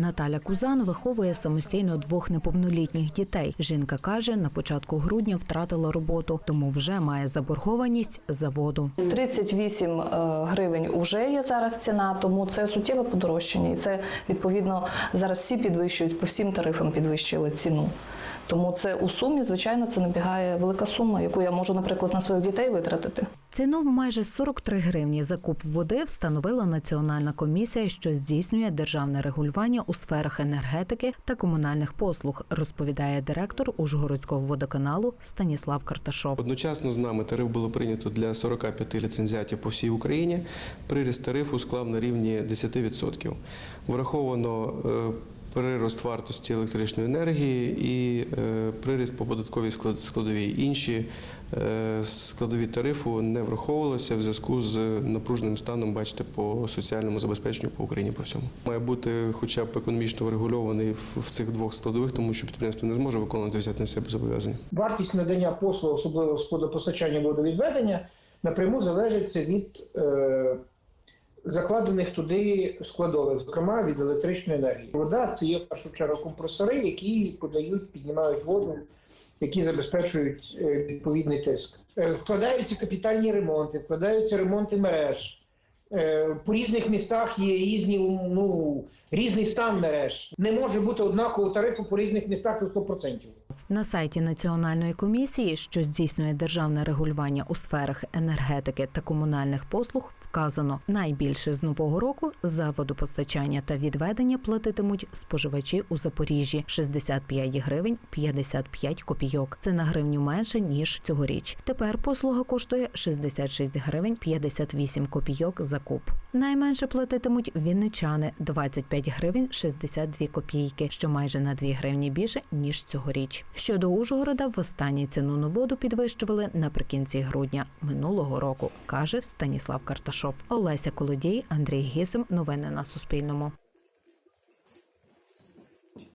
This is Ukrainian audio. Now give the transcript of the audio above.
Наталя Кузан виховує самостійно двох неповнолітніх дітей. Жінка каже, на початку грудня втратила роботу, тому вже має заборгованість за воду. 38 е, гривень уже є зараз ціна, тому це суттєве подорожчання. І це відповідно зараз всі підвищують по всім тарифам підвищили ціну. Тому це у сумі, звичайно, це набігає велика сума, яку я можу, наприклад, на своїх дітей витратити. Ціну в майже 43 гривні за куб води встановила Національна комісія, що здійснює державне регулювання у сферах енергетики та комунальних послуг, розповідає директор Ужгородського водоканалу Станіслав Карташов. Одночасно з нами тариф було прийнято для 45 ліцензіатів по всій Україні. Приріст тарифу склав на рівні 10%. Враховано е, прирост вартості електричної енергії і е, приріст по податковій склад- складовій. Інші е, складові тарифу не враховувалися в зв'язку з напруженим станом, бачите, по соціальному забезпеченню по Україні по всьому. Має бути хоча б економічно врегульований в- в цих двох складових, тому що підприємство не зможе виконувати взяти на себе зобов'язання. Вартість надання послуг, особливо з водопостачання водовідведення, напряму залежить від е, закладених туди складових, зокрема від електричної енергії. Вода це є в першу чергу компресори, які подають, піднімають воду, які забезпечують е, відповідний тиск. Е, вкладаються капітальні ремонти, вкладаються ремонти мереж. Е, По різних містах є різні, ну, різний стан мереж. Не може бути однакового тарифу по різних містах на 100%. На сайті Національної комісії, що здійснює державне регулювання у сферах енергетики та комунальних послуг, вказано найбільше з нового року за водопостачання та відведення платитимуть споживачі у Запоріжжі 65 гривень 55 копійок. Це на гривню менше ніж цьогоріч. Тепер послуга коштує 66 гривень 58 копійок за куб. Найменше платитимуть вінничани 25 гривень 62 копійки, що майже на 2 гривні більше ніж цьогоріч. Щодо Ужгорода, в останній ціну на воду підвищували наприкінці грудня минулого року, каже Станіслав Карташов. Олеся Колодій, Андрій Гісим. Новини на Суспільному.